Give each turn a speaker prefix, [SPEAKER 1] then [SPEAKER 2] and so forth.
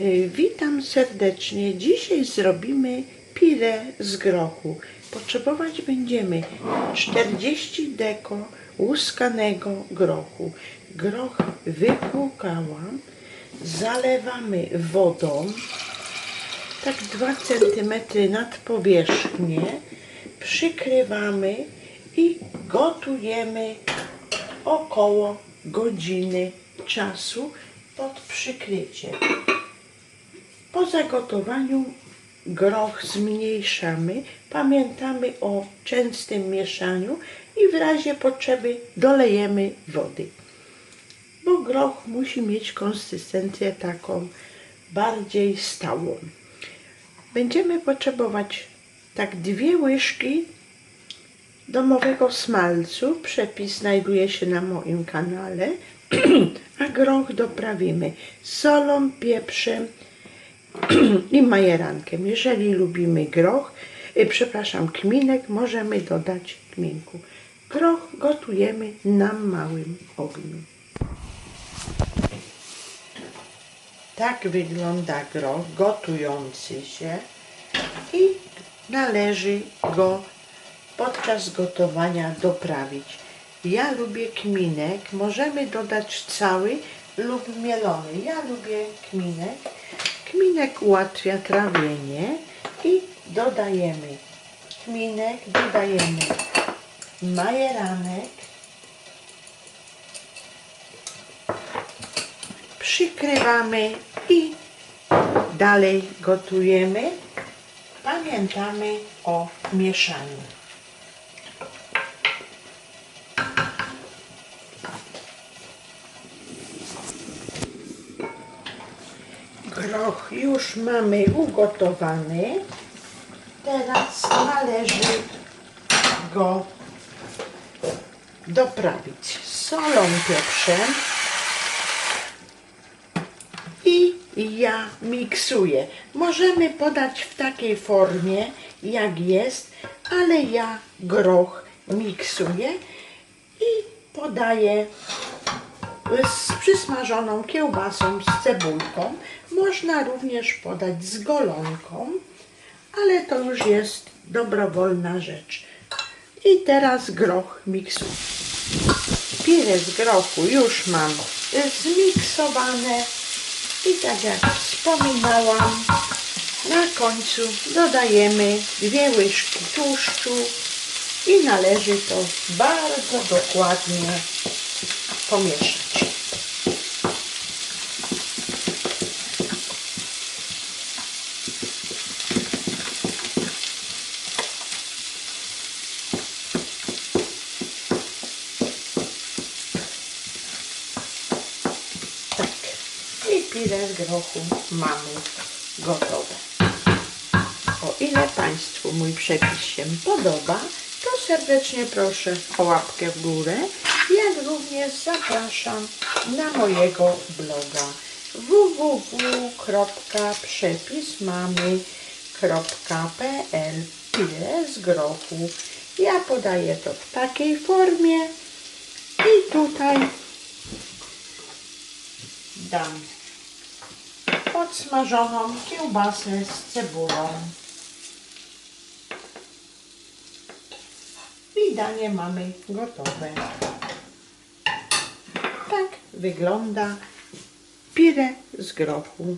[SPEAKER 1] Y, Witam serdecznie. Dzisiaj zrobimy pire z grochu. Potrzebować będziemy 40 deko łuskanego grochu. Groch wypłukałam, zalewamy wodą, tak 2 cm nad powierzchnię, przykrywamy i gotujemy około godziny czasu pod przykryciem. Po zagotowaniu groch zmniejszamy. Pamiętamy o częstym mieszaniu i w razie potrzeby dolejemy wody. Bo groch musi mieć konsystencję taką bardziej stałą. Będziemy potrzebować tak dwie łyżki domowego smalcu. Przepis znajduje się na moim kanale. A groch doprawimy solą, pieprzem i majerankiem. Jeżeli lubimy groch, y, przepraszam, kminek, możemy dodać kminku. Groch gotujemy na małym ogniu. Tak wygląda groch gotujący się i należy go podczas gotowania doprawić. Ja lubię kminek, możemy dodać cały lub mielony. Ja lubię kminek. Kminek ułatwia trawienie i dodajemy kminek, dodajemy majeranek, przykrywamy i dalej gotujemy. Pamiętamy o mieszaniu. Groch już mamy ugotowany. Teraz należy go doprawić solą, pieprzem i ja miksuję. Możemy podać w takiej formie, jak jest, ale ja groch miksuję i podaję z przysmażoną kiełbasą z cebulką. Można również podać z golonką, ale to już jest dobrowolna rzecz. I teraz groch miksuję. Pire z grochu już mam zmiksowane i tak jak wspominałam, na końcu dodajemy dwie łyżki tłuszczu i należy to bardzo dokładnie pomieszać. Tak. I pire z grochu mamy gotowe. O ile Państwu mój przepis się podoba, to serdecznie proszę o łapkę w górę, jak również zapraszam na mojego bloga www.przepismamy.pl Pile z grochu. Ja podaję to w takiej formie i tutaj dam podsmażoną kiełbasę z cebulą. I danie mamy gotowe. Tak wygląda pire z grochu.